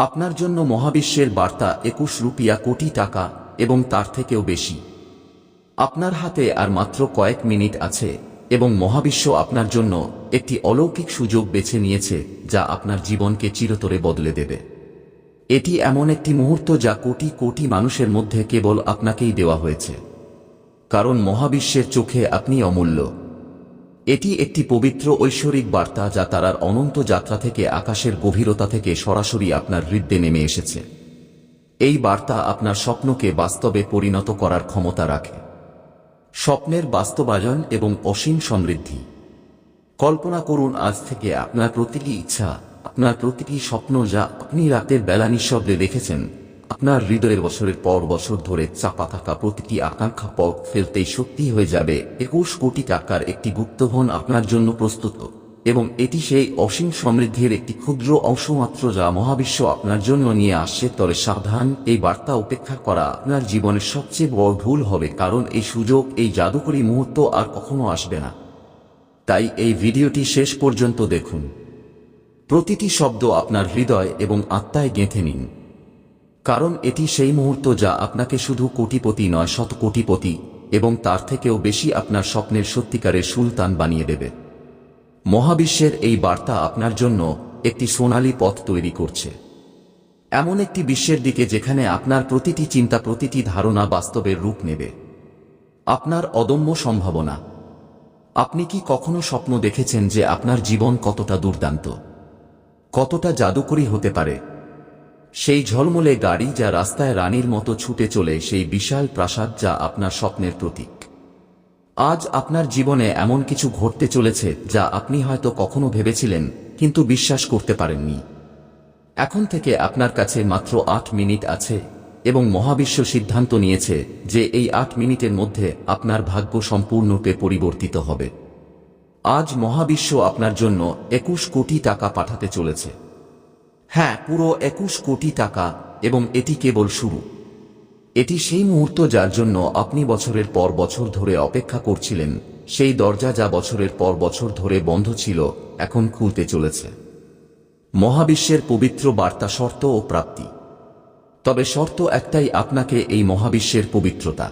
আপনার জন্য মহাবিশ্বের বার্তা একুশ রুপিয়া কোটি টাকা এবং তার থেকেও বেশি। আপনার হাতে আর মাত্র কয়েক মিনিট আছে এবং মহাবিশ্ব আপনার জন্য একটি অলৌকিক সুযোগ বেছে নিয়েছে যা আপনার জীবনকে চিরতরে বদলে দেবে। এটি এমন একটি মুহূর্ত যা কোটি কোটি মানুষের মধ্যে কেবল আপনাকেই দেওয়া হয়েছে। কারণ মহাবিশ্বের চোখে আপনি অমূল্য। এটি একটি পবিত্র ঐশ্বরিক বার্তা যা তারার অনন্ত যাত্রা থেকে আকাশের গভীরতা থেকে সরাসরি আপনার হৃদয়ে নেমে এসেছে। এই বার্তা আপনার স্বপ্নকে বাস্তবে পরিণত করার ক্ষমতা রাখে। স্বপ্নের বাস্তবায়ন এবং অসীম সমৃদ্ধি। কল্পনা করুন, আজ থেকে আপনার প্রতিটি ইচ্ছা, আপনার প্রতিটি স্বপ্ন যা আপনি রাতের বেলা নিঃশব্দে দেখেছেন আপনার হৃদয়ের বছরের পর বছর ধরে চাপা থাকা প্রতিটি আকাঙ্ক্ষা পথ ফেলতেই সত্যি হয়ে যাবে। একুশ কোটি টাকার একটি গুপ্তধন আপনার জন্য প্রস্তুত। এবং এটি সেই অসীম সমৃদ্ধির একটি ক্ষুদ্র অংশমাত্র যা মহাবিশ্ব আপনার জন্য নিয়ে আসছে। তবে সাবধান, এই বার্তা উপেক্ষা করা আপনার জীবনের সবচেয়ে বড় ভুল হবে, কারণ এই সুযোগ, এই জাদুকরী মুহূর্ত আর কখনো আসবে না। তাই এই ভিডিওটি শেষ পর্যন্ত দেখুন। প্রতিটি শব্দ আপনার হৃদয় এবং আত্মায় গেঁথে নিন। কারণ এটি সেই মুহূর্ত যা আপনাকে শুধু কোটিপতি নয় শত কোটিপতি এবং তার থেকেও বেশি আপনার স্বপ্নের সত্যিকারের সুলতান বানিয়ে দেবে। মহাবিশ্বের এই বার্তা আপনার জন্য একটি সোনালী পথ তৈরি করছে। এমন একটি বিশ্বের দিকে যেখানে আপনার প্রতিটি চিন্তা, প্রতিটি ধারণা বাস্তবের রূপ নেবে। আপনার অদম্য সম্ভাবনা। আপনি কি কখনো স্বপ্ন দেখেছেন যে আপনার জীবন কতটা দুর্দান্ত? কতটা জাদুকরী হতে পারে? সেই ঝলমলে গাড়ি যা রাস্তায় রানীর মতো ছুটে চলে সেই বিশাল প্রাসাদ যা আপনার স্বপ্নের প্রতীক। আজ আপনার জীবনে এমন কিছু ঘটতে চলেছে যা আপনি হয়তো কখনো ভেবেছিলেন, কিন্তু বিশ্বাস করতে পারেননি। এখন থেকে আপনার কাছে মাত্র আট মিনিট আছে এবং মহাবিশ্ব সিদ্ধান্ত নিয়েছে যে এই আট মিনিটের মধ্যে আপনার ভাগ্য সম্পূর্ণরূপে পরিবর্তিত হবে। আজ মহাবিশ্ব আপনার জন্য একুশ কোটি টাকা পাঠাতে চলেছে। হ্যাঁ পুরো একুশ কোটি টাকা, এবং এটি কেবল শুরু। এটি সেই মুহূর্ত যার জন্য আপনি বছরের পর বছর ধরে অপেক্ষা করছিলেন, সেই দরজা যা বছরের পর বছর ধরে বন্ধ ছিল, এখন খুলতে চলেছে। মহাবিশ্বের পবিত্র বার্তা শর্ত ও প্রাপ্তি। তবে শর্ত একটাই আপনাকে এই মহাবিশ্বের পবিত্রতা।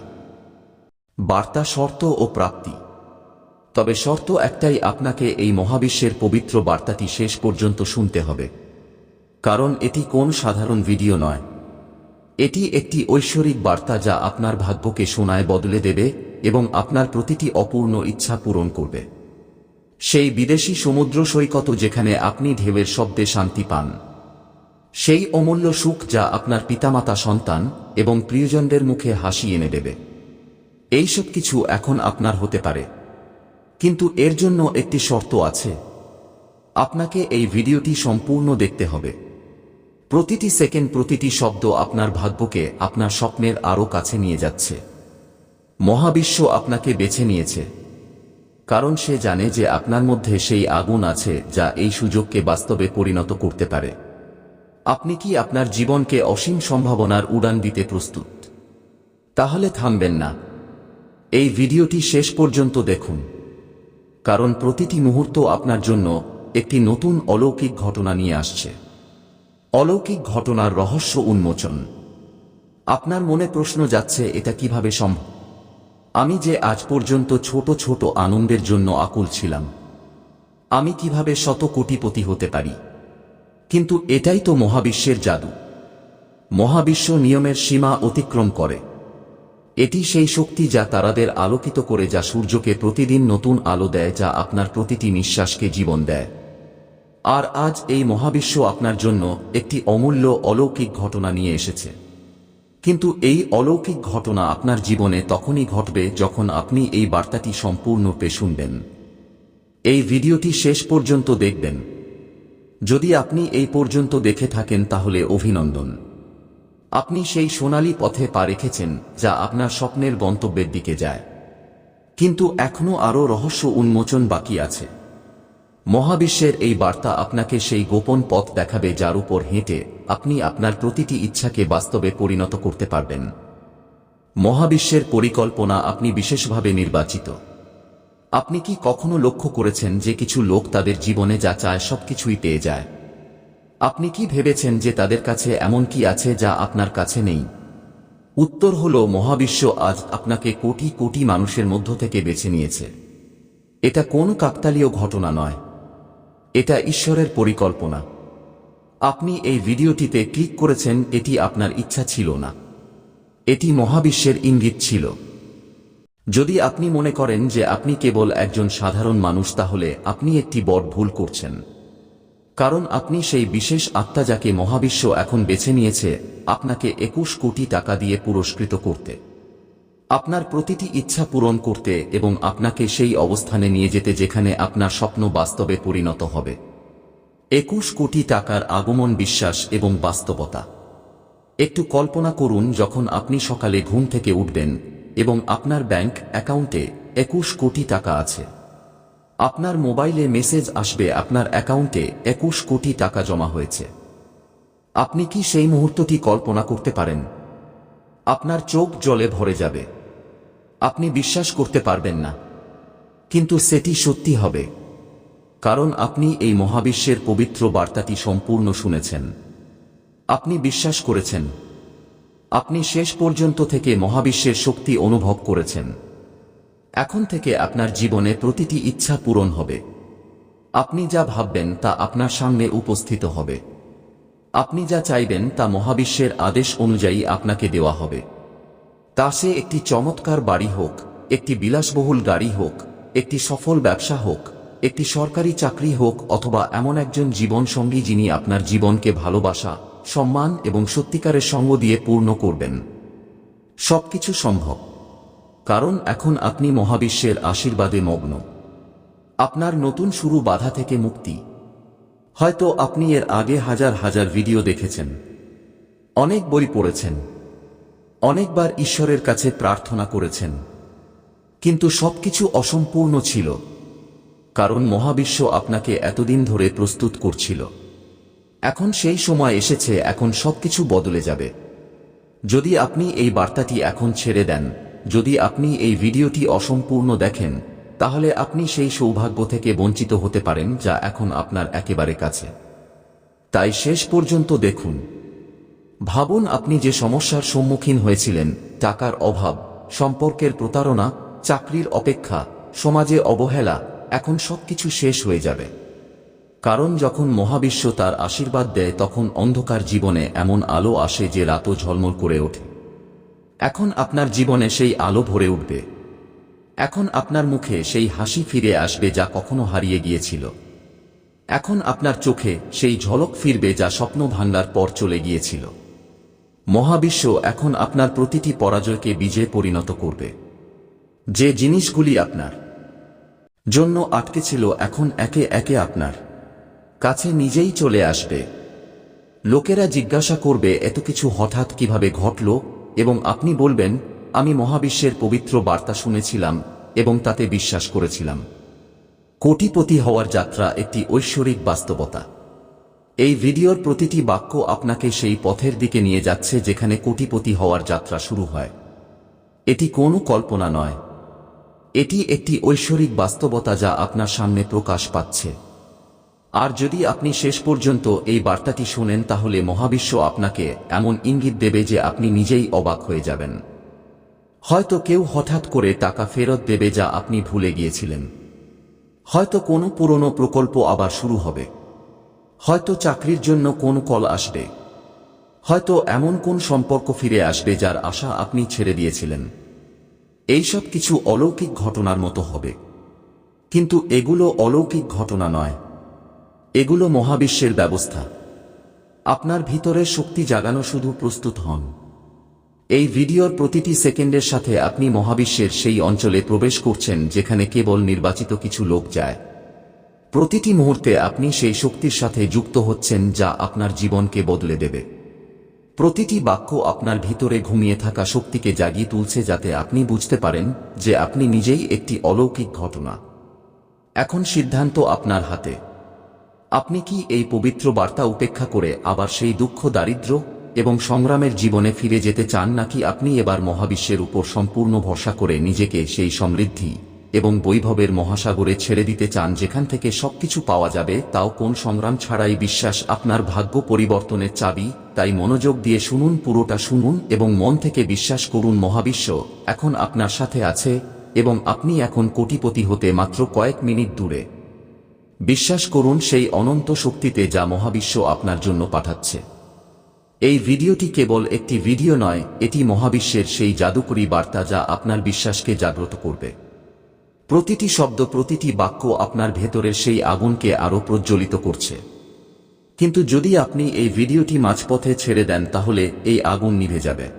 বার্তা শর্ত ও প্রাপ্তি। তবে শর্ত একটাই আপনাকে এই মহাবিশ্বের পবিত্র বার্তাটি শেষ পর্যন্ত শুনতে হবে। কারণ এটি কোন সাধারণ ভিডিও নয়। এটি একটি ঐশ্বরিক বার্তা যা আপনার ভাগ্যকে সোনায় বদলে দেবে এবং আপনার প্রতিটি অপূর্ণ ইচ্ছা পূরণ করবে। সেই বিদেশি সমুদ্র সৈকত যেখানে আপনি ঢেউয়ের শব্দে শান্তি পান। সেই অমূল্য সুখ যা আপনার পিতামাতা সন্তান এবং প্রিয়জনদের মুখে হাসি এনে দেবে। এইসব কিছু এখন আপনার হতে পারে। কিন্তু এর জন্য একটি শর্ত আছে। আপনাকে এই ভিডিওটি সম্পূর্ণ দেখতে হবে। প্রতিটি সেকেন্ড প্রতিটি শব্দ আপনার ভাগ্যকে, আপনার স্বপ্নের আরও কাছে নিয়ে যাচ্ছে। মহাবিশ্ব আপনাকে বেছে নিয়েছে। কারণ সে জানে যে আপনার মধ্যে সেই আগুন আছে যা এই সুযোগকে বাস্তবে পরিণত করতে পারে। আপনি কি আপনার জীবনকে অসীম সম্ভাবনার উড়ান দিতে প্রস্তুত? তাহলে থামবেন না। এই ভিডিওটি শেষ পর্যন্ত দেখুন। কারণ প্রতিটি মুহূর্ত আপনার জন্য একটি নতুন অলৌকিক ঘটনা নিয়ে আসছে। অলৌকিক ঘটনার রহস্য উন্মোচন। আপনার মনে প্রশ্ন যাচ্ছে, এটা কীভাবে সম্ভব? আমি যে আজ পর্যন্ত ছোট ছোট আনন্দের জন্য আকুল ছিলাম। আমি কীভাবে শত কোটিপতি হতে পারি? কিন্তু এটাই তো মহাবিশ্বের জাদু। মহাবিশ্ব নিয়মের সীমা অতিক্রম করে। এটি সেই শক্তি যা তারাদের আলোকিত করে, যা সূর্যকে প্রতিদিন নতুন আলো দেয়, যা আপনার প্রতিটি নিঃশ্বাসকে জীবন দেয়। আর আজ এই মহাবিশ্ব আপনার জন্য একটি অমূল্য অলৌকিক ঘটনা নিয়ে এসেছে। কিন্তু এই অলৌকিক ঘটনা আপনার জীবনে তখনই ঘটবে যখন আপনি এই বার্তাটি সম্পূর্ণরূপে শুনবেন। এই ভিডিওটি শেষ পর্যন্ত দেখবেন। যদি আপনি এই পর্যন্ত দেখে থাকেন তাহলে অভিনন্দন। আপনি সেই সোনালী পথে পা রেখেছেন যা আপনার স্বপ্নের গন্তব্যের দিকে যায়। কিন্তু এখনও আরও রহস্য উন্মোচন বাকি আছে। মহাবিশ্বের এই বার্তা আপনাকে সেই গোপন পথ দেখাবে যার উপর হেঁটে আপনি আপনার প্রতিটি ইচ্ছাকে বাস্তবে পরিণত করতে পারবেন। মহাবিশ্বের পরিকল্পনা আপনি বিশেষভাবে নির্বাচিত। আপনি কি কখনো লক্ষ্য করেছেন যে কিছু লোক তাদের জীবনে যা চায় সবকিছুই পেয়ে যায়? আপনি কি ভেবেছেন যে তাদের কাছে এমন কি আছে যা আপনার কাছে নেই? উত্তর হল, মহাবিশ্ব আজ আপনাকে কোটি কোটি মানুষের মধ্য থেকে বেছে নিয়েছে। এটা কোন কাকতালীয় ঘটনা নয়। এটা ঈশ্বরের পরিকল্পনা। আপনি এই ভিডিওটিতে ক্লিক করেছেন, এটি আপনার ইচ্ছা ছিল না। এটি মহাবিশ্বের ইঙ্গিত ছিল। যদি আপনি মনে করেন যে আপনি কেবল একজন সাধারণ মানুষ, তাহলে আপনি একটি বড় ভুল করছেন। কারণ আপনি সেই বিশেষ আত্মা যাকে মহাবিশ্ব এখন বেছে নিয়েছে, আপনাকে একুশ কোটি টাকা দিয়ে পুরস্কৃত করতে। আপনার প্রতিটি ইচ্ছা পূরণ করতে এবং আপনাকে সেই অবস্থানে নিয়ে যেতে যেখানে আপনার স্বপ্ন বাস্তবে পরিণত হবে। একুশ কোটি টাকার আগমন বিশ্বাস এবং বাস্তবতা। একটু কল্পনা করুন যখন আপনি সকালে ঘুম থেকে উঠবেন এবং আপনার ব্যাংক অ্যাকাউন্টে একুশ কোটি টাকা আছে। আপনার মোবাইলে মেসেজ আসবে আপনার অ্যাকাউন্টে একুশ কোটি টাকা জমা হয়েছে। আপনি কি সেই মুহূর্তটি কল্পনা করতে পারেন? আপনার চোখ জলে ভরে যাবে। আপনি বিশ্বাস করতে পারবেন না। কিন্তু সেটি সত্যি হবে। কারণ আপনি এই মহাবিশ্বের পবিত্র বার্তাটি সম্পূর্ণ শুনেছেন। আপনি বিশ্বাস করেছেন। আপনি শেষ পর্যন্ত থেকে মহাবিশ্বের শক্তি অনুভব করেছেন। এখন থেকে আপনার জীবনে প্রতিটি ইচ্ছা পূরণ হবে। আপনি যা ভাববেন তা আপনার সামনে উপস্থিত হবে। আপনি যা চাইবেন তা মহাবিশ্বের আদেশ অনুযায়ী আপনাকে দেওয়া হবে। তা সে একটি চমৎকার বাড়ি হোক, একটি বিলাসবহুল গাড়ি হোক, একটি সফল ব্যবসা হোক, একটি সরকারি চাকরি হোক অথবা এমন একজন জীবনসঙ্গী যিনি আপনার জীবনকে ভালোবাসা, সম্মান এবং সত্যিকারের সঙ্গ দিয়ে পূর্ণ করবেন। সবকিছু সম্ভব। কারণ এখন আপনি মহাবিশ্বের আশীর্বাদে মগ্ন। আপনার নতুন শুরু বাধা থেকে মুক্তি। হয়তো আপনি এর আগে হাজার হাজার ভিডিও দেখেছেন। অনেক বই পড়েছেন। অনেকবার ঈশ্বরের কাছে প্রার্থনা করেছেন। কিন্তু সবকিছু অসম্পূর্ণ ছিল, কারণ মহাবিশ্ব আপনাকে এতদিন ধরে প্রস্তুত করছিল। এখন সেই সময় এসেছে, এখন সবকিছু বদলে যাবে। যদি আপনি এই বার্তাটি এখন ছেড়ে দেন, যদি আপনি এই ভিডিওটি অসম্পূর্ণ দেখেন, তাহলে আপনি সেই সৌভাগ্য থেকে বঞ্চিত হতে পারেন যা এখন আপনার একেবারে কাছে। তাই শেষ পর্যন্ত দেখুন। ভাবুন আপনি যে সমস্যার সম্মুখীন হয়েছিলেন, টাকার অভাব, সম্পর্কের প্রতারণা, চাকরির অপেক্ষা, সমাজে অবহেলা, এখন সবকিছু শেষ হয়ে যাবে। কারণ যখন মহাবিশ্ব তার আশীর্বাদ দেয়, তখন অন্ধকার জীবনে এমন আলো আসে যে রাতও ঝলমল করে ওঠে। এখন আপনার জীবনে সেই আলো ভরে উঠবে। এখন আপনার মুখে সেই হাসি ফিরে আসবে যা কখনো হারিয়ে গিয়েছিল। এখন আপনার চোখে সেই ঝলক ফিরবে যা স্বপ্ন ভাঙ্গার পর চলে গিয়েছিল। মহাবিশ্ব এখন আপনার প্রতিটি পরাজয়কে বিজয়ে পরিণত করবে। যে জিনিসগুলি আপনার জন্য আটকে ছিল এখন একে একে আপনার কাছে নিজেই চলে আসবে। লোকেরা জিজ্ঞাসা করবে, এত কিছু হঠাৎ কীভাবে ঘটল? এবং আপনি বলবেন, আমি মহাবিশ্বের পবিত্র বার্তা শুনেছিলাম এবং তাতে বিশ্বাস করেছিলাম। কোটিপতি হওয়ার যাত্রা একটি ঐশ্বরিক বাস্তবতা। এই ভিডিওর প্রতিটি বাক্য আপনাকে সেই পথের দিকে নিয়ে যাচ্ছে যেখানে কোটিপতি হওয়ার যাত্রা শুরু হয়। এটি কোনো কল্পনা নয়। এটি একটি ঐশ্বরিক বাস্তবতা যা আপনার সামনে প্রকাশ পাচ্ছে। আর যদি আপনি শেষ পর্যন্ত এই বার্তাটি শোনেন, তাহলে মহাবিশ্ব আপনাকে এমন ইঙ্গিত দেবে যে আপনি নিজেই অবাক হয়ে যাবেন। হয়তো কেউ হঠাৎ করে টাকা ফেরত দেবে যা আপনি ভুলে গিয়েছিলেন। হয়তো কোনো পুরনো প্রকল্প আবার শুরু হবে। হয়তো চাকরির জন্য কোন কল আসবে। হয়তো এমন কোন সম্পর্ক ফিরে আসবে যার আশা আপনি ছেড়ে দিয়েছিলেন। এইসব কিছু অলৌকিক ঘটনার মতো হবে। কিন্তু এগুলো অলৌকিক ঘটনা নয়। এগুলো মহাবিশ্বের ব্যবস্থা। আপনার ভিতরে শক্তি জাগানো শুধু প্রস্তুত হন। এই ভিডিওর প্রতিটি সেকেন্ডের সাথে আপনি মহাবিশ্বের সেই অঞ্চলে প্রবেশ করছেন যেখানে কেবল নির্বাচিত কিছু লোক যায়। প্রতিটি মুহূর্তে আপনি সেই শক্তির সাথে যুক্ত হচ্ছেন যা আপনার জীবনকে বদলে দেবে। প্রতিটি বাক্য আপনার ভিতরে ঘুমিয়ে থাকা শক্তিকে জাগিয়ে তুলছে যাতে আপনি বুঝতে পারেন যে আপনি নিজেই একটি অলৌকিক ঘটনা। এখন সিদ্ধান্ত আপনার হাতে। আপনি কি এই পবিত্র বার্তা উপেক্ষা করে আবার সেই দুঃখ, দারিদ্র এবং সংগ্রামের জীবনে ফিরে যেতে চান নাকি আপনি এবার মহাবিশ্বের উপর সম্পূর্ণ ভরসা করে নিজেকে সেই সমৃদ্ধি এবং বৈভবের মহাসাগরে ছেড়ে দিতে চান যেখান থেকে সবকিছু পাওয়া যাবে, তাও কোন সংগ্রাম ছাড়াই বিশ্বাস আপনার ভাগ্য পরিবর্তনের চাবি, তাই মনোযোগ দিয়ে শুনুন, পুরোটা শুনুন এবং মন থেকে বিশ্বাস করুন, মহাবিশ্ব এখন আপনার সাথে আছে এবং আপনি এখন কোটিপতি হতে মাত্র কয়েক মিনিট দূরে। বিশ্বাস করুন, সেই অনন্ত শক্তিতে যা মহাবিশ্ব আপনার জন্য পাঠাচ্ছে। এই ভিডিওটি কেবল একটি ভিডিও নয়, এটি মহাবিশ্বের সেই জাদুকরী বার্তা যা আপনার বিশ্বাসকে জাগ্রত করবে। প্রতিটি শব্দ প্রতিটি বাক্য আপনার ভেতরের সেই আগুনকে আরও প্রজ্বলিত করছে। কিন্তু যদি আপনি এই ভিডিওটি মাঝপথে ছেড়ে দেন, তাহলে এই আগুন নিভে যাবে।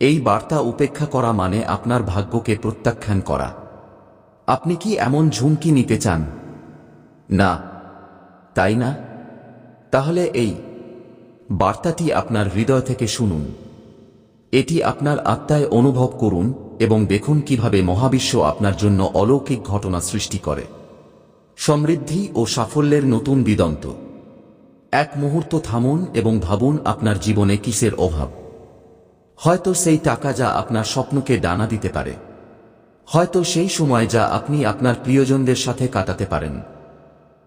এই বার্তা উপেক্ষা করা মানে আপনার ভাগ্যকে প্রত্যাখ্যান করা। আপনি কি এমন ঝুমকি নিতে চান? না। তাই না? তাহলে এই বার্তাটি আপনার হৃদয় থেকে শুনুন। এটি আপনার আত্মায় অনুভব করুন এবং দেখুন কীভাবে মহাবিশ্ব আপনার জন্য অলৌকিক ঘটনা সৃষ্টি করে। সমৃদ্ধি ও সাফল্যের নতুন দিদন্ত এক মুহূর্ত থামুন এবং ভাবুন আপনার জীবনে কিসের অভাব। হয়তো সেই টাকা যা আপনার স্বপ্নকে ডানা দিতে পারে। হয়তো সেই সময় যা আপনি আপনার প্রিয়জনদের সাথে কাটাতে পারেন।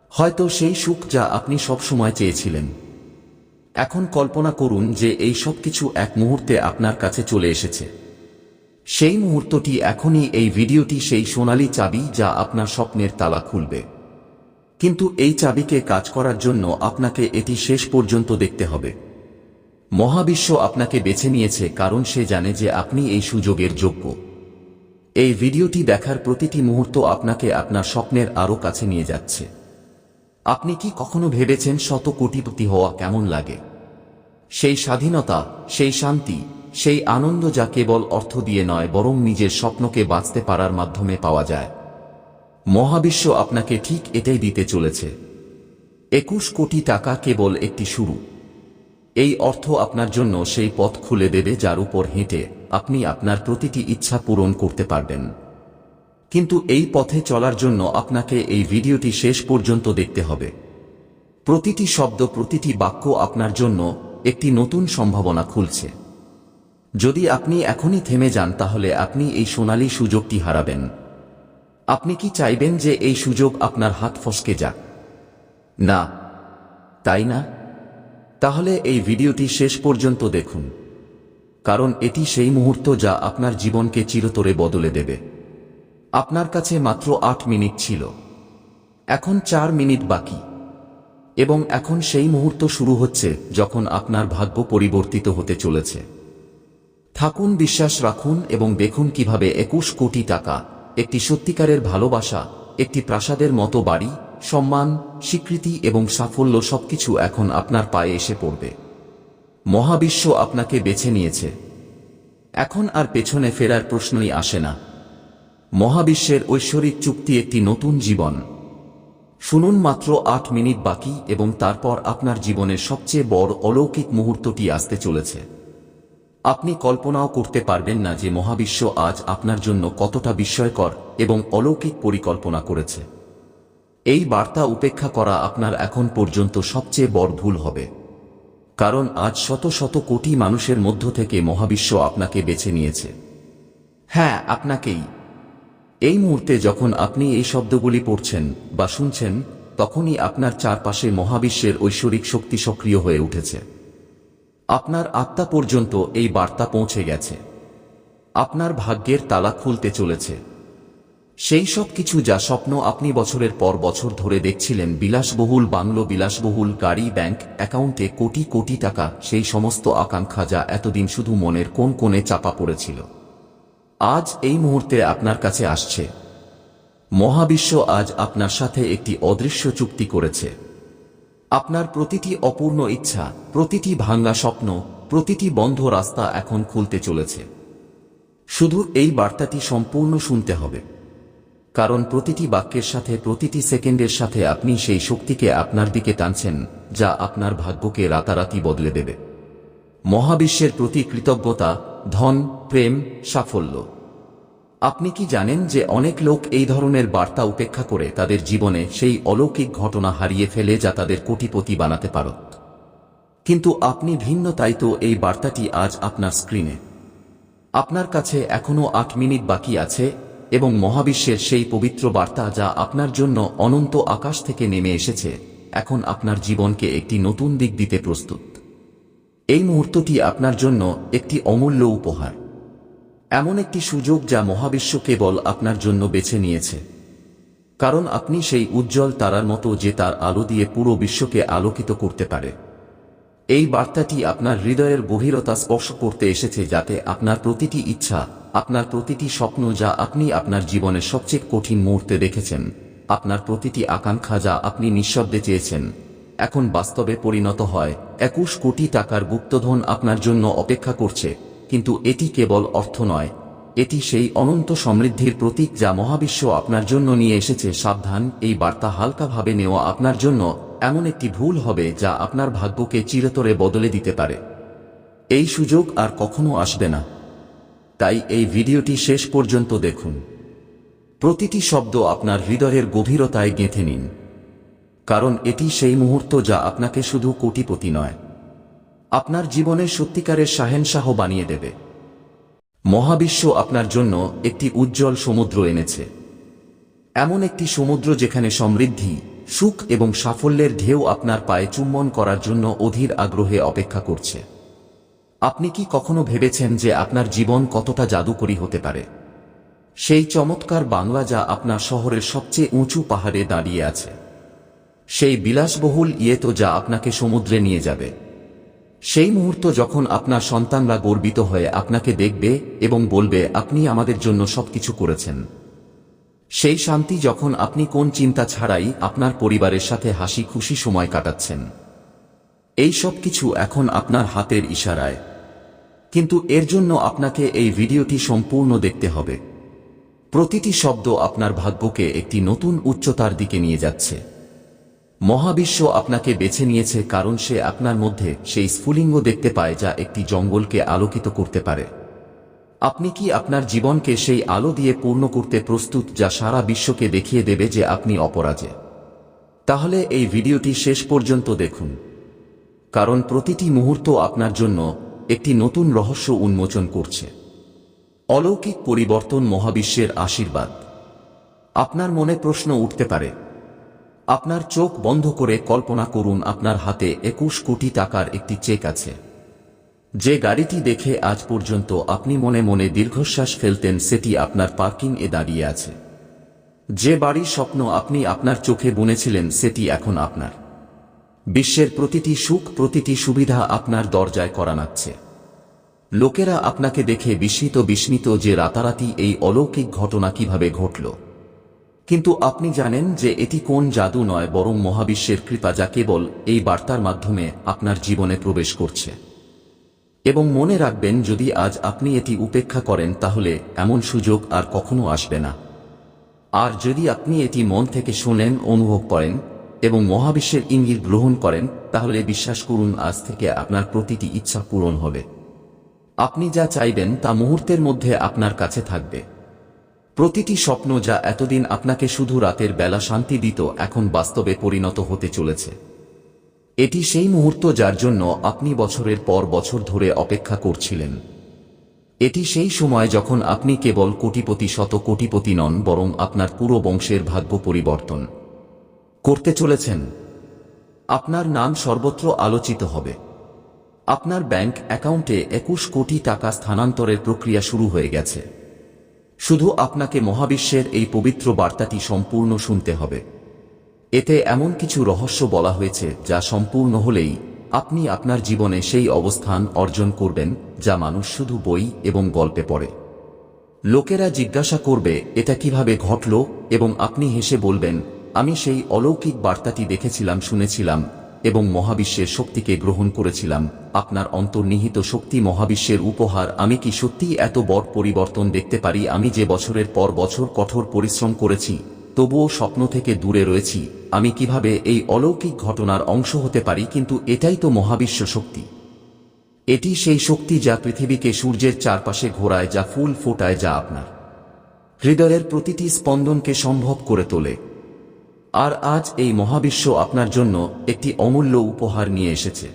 হয়তো সেই সুখ যা আপনি সবসময় চেয়েছিলেন। এখন কল্পনা করুন যে এই সব কিছু এক মুহূর্তে আপনার কাছে চলে এসেছে। সেই মুহূর্তটি এখনই এই ভিডিওটি সেই সোনালী চাবি যা আপনার স্বপ্নের তালা খুলবে। কিন্তু এই চাবিকে কাজ করার জন্য আপনাকে এটি শেষ পর্যন্ত দেখতে হবে। মহাবিশ্ব আপনাকে বেছে নিয়েছে কারণ সে জানে যে আপনি এই সুযোগের যোগ্য। এই ভিডিওটি দেখার প্রতিটি মুহূর্ত আপনাকে আপনার স্বপ্নের আরও কাছে নিয়ে যাচ্ছে। আপনি কি কখনো ভেবেছেন শত কোটিপতি হওয়া কেমন লাগে? সেই স্বাধীনতা, সেই শান্তি সেই আনন্দ যা কেবল অর্থ দিয়ে নয়, বরং নিজের স্বপ্নকে বাঁচতে পারার মাধ্যমে পাওয়া যায়। মহাবিশ্ব আপনাকে ঠিক এটাই দিতে চলেছে। একুশ কোটি টাকা কেবল একটি শুরু। এই অর্থ আপনার জন্য সেই পথ খুলে দেবে যার উপর হেঁটে আপনি আপনার প্রতিটি ইচ্ছা পূরণ করতে পারবেন। কিন্তু এই পথে চলার জন্য আপনাকে এই ভিডিওটি শেষ পর্যন্ত দেখতে হবে। প্রতিটি শব্দ, প্রতিটি বাক্য আপনার জন্য একটি নতুন সম্ভাবনা খুলছে। যদি আপনি এখনই থেমে যান তাহলে আপনি এই সোনালি সুযোগটি হারাবেন। আপনি কি চাইবেন যে এই সুযোগ আপনার হাত ফসকে যাক? না। তাই না? তাহলে এই ভিডিওটি শেষ পর্যন্ত দেখুন। কারণ এটি সেই মুহূর্ত যা আপনার জীবনকে চিরতরে বদলে দেবে। আপনার কাছে মাত্র আট মিনিট ছিল। এখন চার মিনিট বাকি। এবং এখন সেই মুহূর্ত শুরু হচ্ছে যখন আপনার ভাগ্য পরিবর্তিত হতে চলেছে। থাকুন, বিশ্বাস রাখুন এবং দেখুন কীভাবে একুশ কোটি টাকা, একটি সত্যিকারের ভালোবাসা, একটি প্রাসাদের মতো বাড়ি, সম্মান, স্বীকৃতি এবং সাফল্য সবকিছু এখন আপনার পায়ে এসে পড়বে। মহাবিশ্ব আপনাকে বেছে নিয়েছে। এখন আর পেছনে ফেরার প্রশ্নই আসে না। মহাবিশ্বের ঐশ্বরিক চুক্তি একটি নতুন জীবন। শুনুন মাত্র আট মিনিট বাকি এবং তারপর আপনার জীবনের সবচেয়ে বড় অলৌকিক মুহূর্তটি আসতে চলেছে। আপনি কল্পনাও করতে পারবেন না যে মহাবিশ্ব আজ আপনার জন্য কতটা বিস্ময়কর এবং অলৌকিক পরিকল্পনা করেছে। এই বার্তা উপেক্ষা করা আপনার এখন পর্যন্ত সবচেয়ে বড় ভুল হবে। কারণ আজ শত শত কোটি মানুষের মধ্য থেকে মহাবিশ্ব আপনাকে বেছে নিয়েছে। হ্যাঁ আপনাকেই। এই মুহূর্তে যখন আপনি এই শব্দগুলি পড়ছেন বা শুনছেন, তখনই আপনার চারপাশে মহাবিশ্বের ঐশ্বরিক শক্তি সক্রিয় হয়ে উঠেছে। আপনার আত্মা পর্যন্ত এই বার্তা পৌঁছে গেছে। আপনার ভাগ্যের তালা খুলতে চলেছে। সেই সব কিছু যা স্বপ্ন আপনি বছরের পর বছর ধরে দেখছিলেন, বিলাসবহুল বাংলো, বিলাসবহুল গাড়ি, ব্যাংক অ্যাকাউন্টে কোটি কোটি টাকা, সেই সমস্ত আকাঙ্ক্ষা যা এতদিন শুধু মনের কোন কোণে চাপা পড়েছিল। আজ এই মুহূর্তে আপনার কাছে আসছে। মহাবিশ্ব আজ আপনার সাথে একটি অদৃশ্য চুক্তি করেছে। আপনার প্রতিটি অপূর্ণ ইচ্ছা, প্রতিটি ভাঙ্গা স্বপ্ন, প্রতিটি বন্ধ রাস্তা এখন খুলতে চলেছে। শুধু এই বার্তাটি সম্পূর্ণ শুনতে হবে। কারণ প্রতিটি বাক্যের সাথে, প্রতিটি সেকেন্ডের সাথে আপনি সেই শক্তিকে আপনার দিকে টানছেন, যা আপনার ভাগ্যকে রাতারাতি বদলে দেবে। মহাবিশ্বের প্রতি কৃতজ্ঞতা, ধন, প্রেম, সাফল্য। আপনি কি জানেন যে অনেক লোক এই ধরনের বার্তা উপেক্ষা করে তাদের জীবনে সেই অলৌকিক ঘটনা হারিয়ে ফেলে যা তাদের কোটিপতি বানাতে পারত? কিন্তু আপনি ভিন্ন তাই তো এই বার্তাটি আজ আপনার স্ক্রিনে। আপনার কাছে এখনও আট মিনিট বাকি আছে এবং মহাবিশ্বের সেই পবিত্র বার্তা যা আপনার জন্য অনন্ত আকাশ থেকে নেমে এসেছে, এখন আপনার জীবনকে একটি নতুন দিক দিতে প্রস্তুত। এই মুহূর্তটি আপনার জন্য একটি অমূল্য উপহার। এমন একটি সুযোগ যা মহাবিশ্ব কেবল আপনার জন্য বেছে নিয়েছে। কারণ আপনি সেই উজ্জ্বল তারার মতো যে তার আলো দিয়ে পুরো বিশ্বকে আলোকিত করতে পারে। এই বার্তাটি আপনার হৃদয়ের গভীরতা স্পর্শ করতে এসেছে যাতে আপনার প্রতিটি ইচ্ছা, আপনার প্রতিটি স্বপ্ন যা আপনি আপনার জীবনের সবচেয়ে কঠিন মুহূর্তে দেখেছেন, আপনার প্রতিটি আকাঙ্ক্ষা যা আপনি নিঃশব্দে চেয়েছেন, এখন বাস্তবে পরিণত হয়। একুশ কোটি টাকার গুপ্তধন আপনার জন্য অপেক্ষা করছে। কিন্তু এটি কেবল অর্থ নয়। এটি সেই অনন্ত সমৃদ্ধির প্রতীক যা মহাবিশ্ব আপনার জন্য নিয়ে এসেছে। সাবধান, এই বার্তা হালকাভাবে নেওয়া আপনার জন্য এমন একটি ভুল হবে যা আপনার ভাগ্যকে চিরতরে বদলে দিতে পারে। এই সুযোগ আর কখনো আসবে না। তাই এই ভিডিওটি শেষ পর্যন্ত দেখুন। প্রতিটি শব্দ আপনার হৃদয়ের গভীরতায় গেঁথে নিন। কারণ এটি সেই মুহূর্ত যা আপনাকে শুধু কোটিপতি নয়। আপনার জীবনের সত্যিকারের শাহেনশাহ বানিয়ে দেবে। মহাবিশ্ব আপনার জন্য একটি উজ্জ্বল সমুদ্র এনেছে। এমন একটি সমুদ্র যেখানে সমৃদ্ধি, সুখ এবং সাফল্যের ঢেউ আপনার পায়ে চুম্বন করার জন্য অধীর আগ্রহে অপেক্ষা করছে। আপনি কি কখনো ভেবেছেন যে আপনার জীবন কতটা জাদুকরী হতে পারে? সেই চমৎকার বাংলা যা আপনার শহরের সবচেয়ে উঁচু পাহাড়ে দাঁড়িয়ে আছে। সেই বিলাসবহুল ইয়েতো যা আপনাকে সমুদ্রে নিয়ে যাবে। সেই মুহূর্ত যখন আপনার সন্তানরা গর্বিত হয়ে আপনাকে দেখবে এবং বলবে, আপনি আমাদের জন্য সবকিছু করেছেন। সেই শান্তি যখন আপনি কোন চিন্তা ছাড়াই আপনার পরিবারের সাথে হাসি খুশি সময় কাটাচ্ছেন। এই সব কিছু এখন আপনার হাতের ইশারায়। কিন্তু এর জন্য আপনাকে এই ভিডিওটি সম্পূর্ণ দেখতে হবে। প্রতিটি শব্দ আপনার ভাগ্যকে একটি নতুন উচ্চতার দিকে নিয়ে যাচ্ছে। মহাবিশ্ব আপনাকে বেছে নিয়েছে কারণ সে আপনার মধ্যে সেই স্ফুলিঙ্গ দেখতে পায় যা একটি জঙ্গলকে আলোকিত করতে পারে। আপনি কি আপনার জীবনকে সেই আলো দিয়ে পূর্ণ করতে প্রস্তুত যা সারা বিশ্বকে দেখিয়ে দেবে যে আপনি অপরাজে? তাহলে এই ভিডিওটি শেষ পর্যন্ত দেখুন। কারণ প্রতিটি মুহূর্ত আপনার জন্য একটি নতুন রহস্য উন্মোচন করছে। অলৌকিক পরিবর্তন মহাবিশ্বের আশীর্বাদ। আপনার মনে প্রশ্ন উঠতে পারে আপনার চোখ বন্ধ করে কল্পনা করুন আপনার হাতে একুশ কোটি টাকার একটি চেক আছে। যে গাড়িটি দেখে আজ পর্যন্ত আপনি মনে মনে দীর্ঘশ্বাস ফেলতেন সেটি আপনার পার্কিং এ দাঁড়িয়ে আছে। যে বাড়ির স্বপ্ন আপনি আপনার চোখে বুনেছিলেন সেটি এখন আপনার। বিশ্বের প্রতিটি সুখ, প্রতিটি সুবিধা আপনার দরজায় করানাচ্ছে। লোকেরা আপনাকে দেখে বিস্মিত বিস্মিত যে রাতারাতি এই অলৌকিক ঘটনা কীভাবে ঘটল। কিন্তু আপনি জানেন যে এটি কোন জাদু নয়, বরং মহাবিশ্বের কৃপা যা কেবল এই বার্তার মাধ্যমে আপনার জীবনে প্রবেশ করছে। এবং মনে রাখবেন, যদি আজ আপনি এটি উপেক্ষা করেন, তাহলে এমন সুযোগ আর কখনো আসবে না। আর যদি আপনি এটি মন থেকে শোনেন, অনুভব করেন, এবং মহাবিশ্বের ইঙ্গিত গ্রহণ করেন, তাহলে বিশ্বাস করুন, আজ থেকে আপনার প্রতিটি ইচ্ছা পূরণ হবে। আপনি যা চাইবেন, তা মুহূর্তের মধ্যে আপনার কাছে থাকবে। প্রতিটি স্বপ্ন যা এতদিন আপনাকে শুধু রাতের বেলা শান্তি দিত, এখন বাস্তবে পরিণত হতে চলেছে। এটি সেই মুহূর্ত যার জন্য আপনি বছরের পর বছর ধরে অপেক্ষা করছিলেন। এটি সেই সময় যখন আপনি কেবল কোটিপতি শত কোটিপতি নন, বরং আপনার পুরো বংশের ভাগ্য পরিবর্তন করতে চলেছেন। আপনার নাম সর্বত্র আলোচিত হবে। আপনার ব্যাংক অ্যাকাউন্টে একুশ কোটি টাকা স্থানান্তরের প্রক্রিয়া শুরু হয়ে গেছে। শুধু আপনাকে মহাবিশ্বের এই পবিত্র বার্তাটি সম্পূর্ণ শুনতে হবে। এতে এমন কিছু রহস্য বলা হয়েছে যা সম্পূর্ণ হলেই আপনি আপনার জীবনে সেই অবস্থান অর্জন করবেন যা মানুষ শুধু বই এবং গল্পে পড়ে। লোকেরা জিজ্ঞাসা করবে, এটা কীভাবে ঘটল? এবং আপনি হেসে বলবেন, আমি সেই অলৌকিক বার্তাটি দেখেছিলাম, শুনেছিলাম এবং মহাবিশ্বের শক্তিকে গ্রহণ করেছিলাম। আপনার অন্তর্নিহিত শক্তি মহাবিশ্বের উপহার। আমি কি সত্যিই এত বড় পরিবর্তন দেখতে পারি? আমি যে বছরের পর বছর কঠোর পরিশ্রম করেছি, তবুও স্বপ্ন থেকে দূরে রয়েছি। আমি কীভাবে এই অলৌকিক ঘটনার অংশ হতে পারি? কিন্তু এটাই তো মহাবিশ্ব শক্তি। এটি সেই শক্তি যা পৃথিবীকে সূর্যের চারপাশে ঘোরায়, যা ফুল ফোটায়, যা আপনার হৃদয়ের প্রতিটি স্পন্দনকে সম্ভব করে তোলে। আর আজ এই মহাবিশ্ব আপনার জন্য একটি অমূল্য উপহার নিয়ে এসেছে।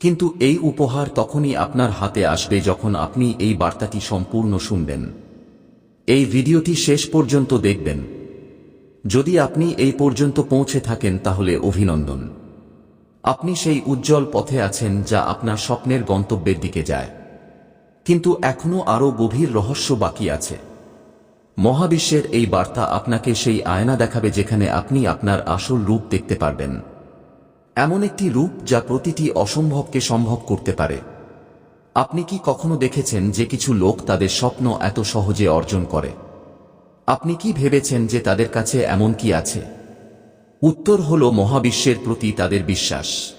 কিন্তু এই উপহার তখনই আপনার হাতে আসবে যখন আপনি এই বার্তাটি সম্পূর্ণ শুনবেন। এই ভিডিওটি শেষ পর্যন্ত দেখবেন। যদি আপনি এই পর্যন্ত পৌঁছে থাকেন তাহলে অভিনন্দন। আপনি সেই উজ্জ্বল পথে আছেন যা আপনার স্বপ্নের গন্তব্যের দিকে যায়। কিন্তু এখনও আরও গভীর রহস্য বাকি আছে। মহাবিশ্বের এই বার্তা আপনাকে সেই আয়না দেখাবে যেখানে আপনি আপনার আসল রূপ দেখতে পারবেন। এমন একটি রূপ যা প্রতিটি অসম্ভবকে সম্ভব করতে পারে। আপনি কি কখনো দেখেছেন যে কিছু লোক তাদের স্বপ্ন এত সহজে অর্জন করে? আপনি কি ভেবেছেন যে তাদের কাছে এমন কি আছে? উত্তর হল, মহাবিশ্বের প্রতি তাদের বিশ্বাস।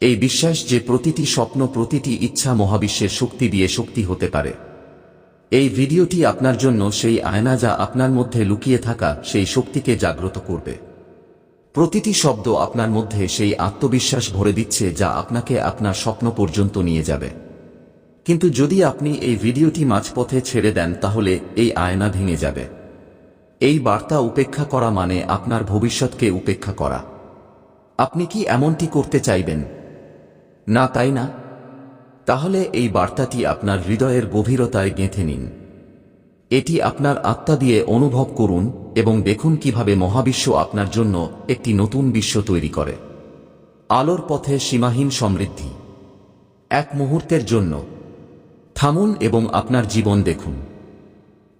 এই বিশ্বাস যে প্রতিটি স্বপ্ন, প্রতিটি ইচ্ছা মহাবিশ্বের শক্তি দিয়ে শক্তি হতে পারে। এই ভিডিওটি আপনার জন্য সেই আয়না যা আপনার মধ্যে লুকিয়ে থাকা সেই শক্তিকে জাগ্রত করবে। প্রতিটি শব্দ আপনার মধ্যে সেই আত্মবিশ্বাস ভরে দিচ্ছে যা আপনাকে আপনার স্বপ্ন পর্যন্ত নিয়ে যাবে। কিন্তু যদি আপনি এই ভিডিওটি মাঝপথে ছেড়ে দেন, তাহলে এই আয়না ভেঙে যাবে। এই বার্তা উপেক্ষা করা মানে আপনার ভবিষ্যৎকে উপেক্ষা করা। আপনি কি এমনটি করতে চাইবেন? না, তাই না? তাহলে এই বার্তাটি আপনার হৃদয়ের গভীরতায় গেঁথে নিন। এটি আপনার আত্মা দিয়ে অনুভব করুন এবং দেখুন কীভাবে মহাবিশ্ব আপনার জন্য একটি নতুন বিশ্ব তৈরি করে। আলোর পথে সীমাহীন সমৃদ্ধি। এক মুহূর্তের জন্য। থামুন এবং আপনার জীবন দেখুন।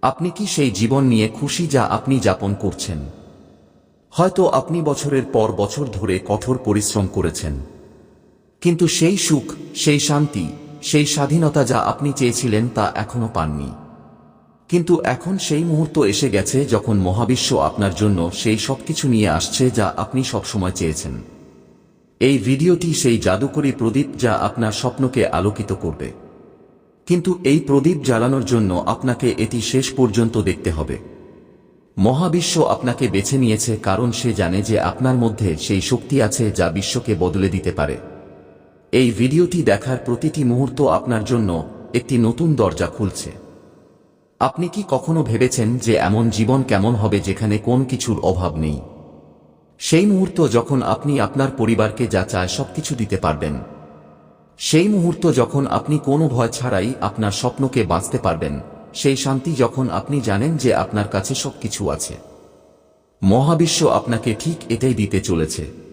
আপনি কি সেই জীবন নিয়ে খুশি যা আপনি যাপন করছেন? হয়তো আপনি বছরের পর বছর ধরে কঠোর পরিশ্রম করেছেন। কিন্তু সেই সুখ, সেই শান্তি, সেই স্বাধীনতা যা আপনি চেয়েছিলেন তা এখনও পাননি। কিন্তু এখন সেই মুহূর্ত এসে গেছে যখন মহাবিশ্ব আপনার জন্য সেই সবকিছু নিয়ে আসছে যা আপনি সবসময় চেয়েছেন। এই ভিডিওটি সেই জাদুকরী প্রদীপ যা আপনার স্বপ্নকে আলোকিত করবে। কিন্তু এই প্রদীপ জ্বালানোর জন্য আপনাকে এটি শেষ পর্যন্ত দেখতে হবে। মহাবিশ্ব আপনাকে বেছে নিয়েছে কারণ সে জানে যে আপনার মধ্যে সেই শক্তি আছে যা বিশ্বকে বদলে দিতে পারে। এই ভিডিওটি দেখার প্রতিটি মুহূর্ত আপনার জন্য একটি নতুন দরজা খুলছে। আপনি কি কখনো ভেবেছেন যে এমন জীবন কেমন হবে যেখানে কোন কিছুর অভাব নেই? সেই মুহূর্ত যখন আপনি আপনার পরিবারকে যা চায় সবকিছু দিতে পারবেন। সেই মুহূর্ত যখন আপনি কোনো ভয় ছাড়াই আপনার স্বপ্নকে বাঁচতে পারবেন, সেই শান্তি যখন আপনি জানেন যে আপনার কাছে সবকিছু আছে। মহাবিশ্ব আপনাকে ঠিক এটাই দিতে চলেছে।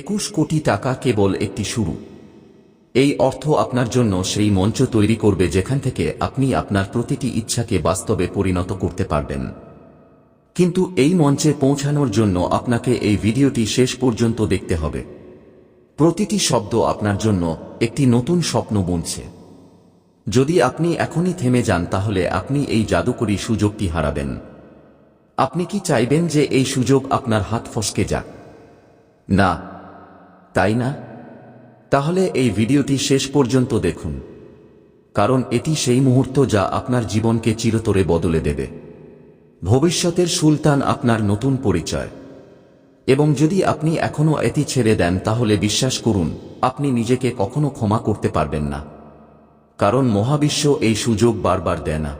একুশ কোটি টাকা কেবল একটি শুরু। এই অর্থ আপনার জন্য সেই মঞ্চ তৈরি করবে যেখান থেকে আপনি আপনার প্রতিটি ইচ্ছাকে বাস্তবে পরিণত করতে পারবেন। কিন্তু এই মঞ্চে পৌঁছানোর জন্য আপনাকে এই ভিডিওটি শেষ পর্যন্ত দেখতে হবে। প্রতিটি শব্দ আপনার জন্য একটি নতুন স্বপ্ন বুনছে। যদি আপনি এখনই থেমে যান তাহলে আপনি এই জাদুকরী সুযোগটি হারাবেন। আপনি কি চাইবেন যে এই সুযোগ আপনার হাত ফসকে যাক? না তাই না? তাহলে এই ভিডিওটি শেষ পর্যন্ত দেখুন। কারণ এটি সেই মুহূর্ত যা আপনার জীবনকে চিরতরে বদলে দেবে। ভবিষ্যতের সুলতান আপনার নতুন পরিচয়। এবং যদি আপনি এখনও এটি ছেড়ে দেন, তাহলে বিশ্বাস করুন, আপনি নিজেকে কখনো ক্ষমা করতে পারবেন না। কারণ মহাবিশ্ব এই সুযোগ বারবার দেয় না।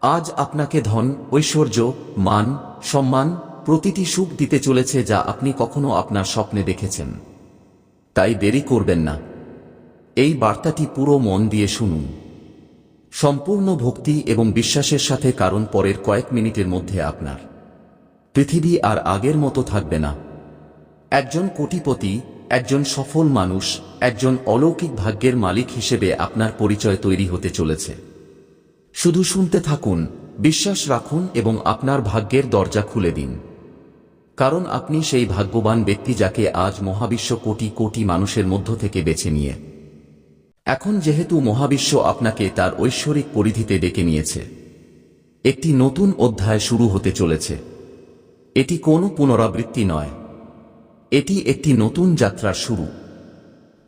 আজ আপনাকে ধন, ঐশ্বর্য, মান, সম্মান, প্রতিটি সুখ দিতে চলেছে যা আপনি কখনো আপনার স্বপ্নে দেখেছেন। তাই দেরি করবেন না। এই বার্তাটি পুরো মন দিয়ে শুনুন। সম্পূর্ণ ভক্তি এবং বিশ্বাসের সাথে কারণ পরের কয়েক মিনিটের মধ্যে আপনার পৃথিবী আর আগের মতো থাকবে না। একজন কোটিপতি, একজন সফল মানুষ, একজন অলৌকিক ভাগ্যের মালিক হিসেবে আপনার পরিচয় তৈরি হতে চলেছে। শুধু শুনতে থাকুন, বিশ্বাস রাখুন এবং আপনার ভাগ্যের দরজা খুলে দিন। কারণ আপনি সেই ভাগ্যবান ব্যক্তি যাকে আজ মহাবিশ্ব কোটি কোটি মানুষের মধ্য থেকে বেছে নিয়ে। এখন যেহেতু মহাবিশ্ব আপনাকে তার ঐশ্বরিক পরিধিতে ডেকে নিয়েছে। একটি নতুন অধ্যায় শুরু হতে চলেছে। এটি কোনো পুনরাবৃত্তি নয়। এটি একটি নতুন যাত্রার শুরু।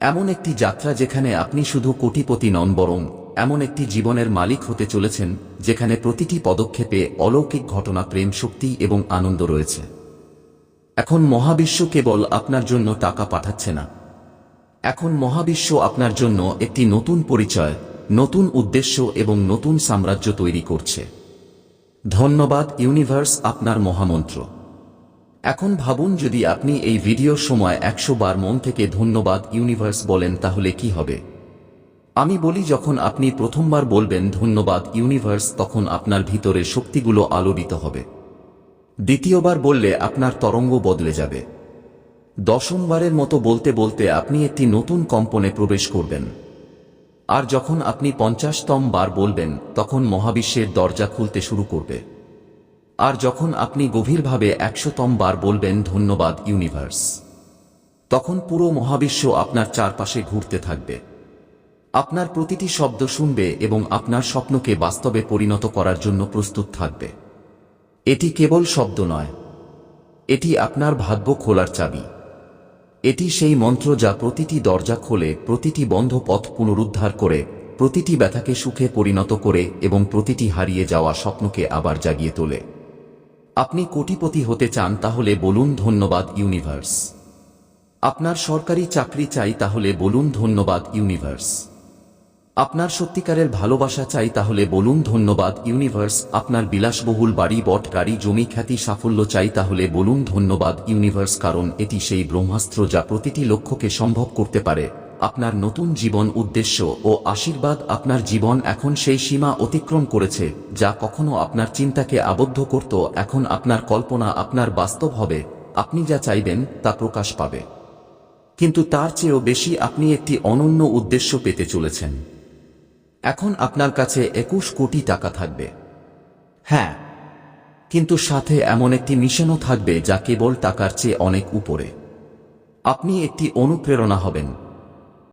এমন একটি যাত্রা যেখানে আপনি শুধু কোটিপতি নন বরং এমন একটি জীবনের মালিক হতে চলেছেন, যেখানে প্রতিটি পদক্ষেপে অলৌকিক ঘটনা, প্রেম, শক্তি এবং আনন্দ রয়েছে। এখন মহাবিশ্ব কেবল আপনার জন্য টাকা পাঠাচ্ছে না। এখন মহাবিশ্ব আপনার জন্য একটি নতুন পরিচয়, নতুন উদ্দেশ্য এবং নতুন সাম্রাজ্য তৈরি করছে। ধন্যবাদ ইউনিভার্স আপনার মহামন্ত্র। এখন ভাবুন যদি আপনি এই ভিডিওর সময় একশো বার মন থেকে ধন্যবাদ ইউনিভার্স বলেন তাহলে কি হবে? আমি বলি যখন আপনি প্রথমবার বলবেন ধন্যবাদ ইউনিভার্স তখন আপনার ভিতরের শক্তিগুলো আলোড়িত হবে। দ্বিতীয়বার বললে আপনার তরঙ্গ বদলে যাবে। দশমবারের মতো বলতে বলতে আপনি একটি নতুন কম্পনে প্রবেশ করবেন। আর যখন আপনি পঞ্চাশতম বার বলবেন, তখন মহাবিশ্বের দরজা খুলতে শুরু করবে। আর যখন আপনি গভীরভাবে একশোতম বার বলবেন, ধন্যবাদ ইউনিভার্স, তখন পুরো মহাবিশ্ব আপনার চারপাশে ঘুরতে থাকবে। আপনার প্রতিটি শব্দ শুনবে এবং আপনার স্বপ্নকে বাস্তবে পরিণত করার জন্য প্রস্তুত থাকবে। এটি কেবল শব্দ নয়। এটি আপনার ভাগ্য খোলার চাবি। এটি সেই মন্ত্র যা প্রতিটি দরজা খোলে, প্রতিটি বন্ধ পথ পুনরুদ্ধার করে, প্রতিটি ব্যথাকে সুখে পরিণত করে এবং প্রতিটি হারিয়ে যাওয়া স্বপ্নকে আবার জাগিয়ে তোলে। আপনি কোটিপতি হতে চান তাহলে বলুন ধন্যবাদ ইউনিভার্স। আপনার সরকারি চাকরি চাই তাহলে বলুন ধন্যবাদ ইউনিভার্স। আপনার সত্যিকারের ভালোবাসা চাই তাহলে বলুন ধন্যবাদ, ইউনিভার্স, আপনার বিলাসবহুল বাড়ি, বট, গাড়ি, জমি, খ্যাতি, সাফল্য চাই তাহলে বলুন ধন্যবাদ, ইউনিভার্স, কারণ এটি সেই ব্রহ্মাস্ত্র যা প্রতিটি লক্ষ্যকে সম্ভব করতে পারে। আপনার নতুন জীবন উদ্দেশ্য ও আশীর্বাদ আপনার জীবন এখন সেই সীমা অতিক্রম করেছে, যা কখনো আপনার চিন্তাকে আবদ্ধ করত, এখন আপনার কল্পনা আপনার বাস্তব হবে, আপনি যা চাইবেন তা প্রকাশ পাবে। কিন্তু তার চেয়েও বেশি আপনি একটি অনন্য উদ্দেশ্য পেতে চলেছেন। এখন আপনার কাছে একুশ কোটি টাকা থাকবে। হ্যাঁ কিন্তু সাথে এমন একটি মিশনও থাকবে যা কেবল টাকার চেয়ে অনেক উপরে। আপনি একটি অনুপ্রেরণা হবেন।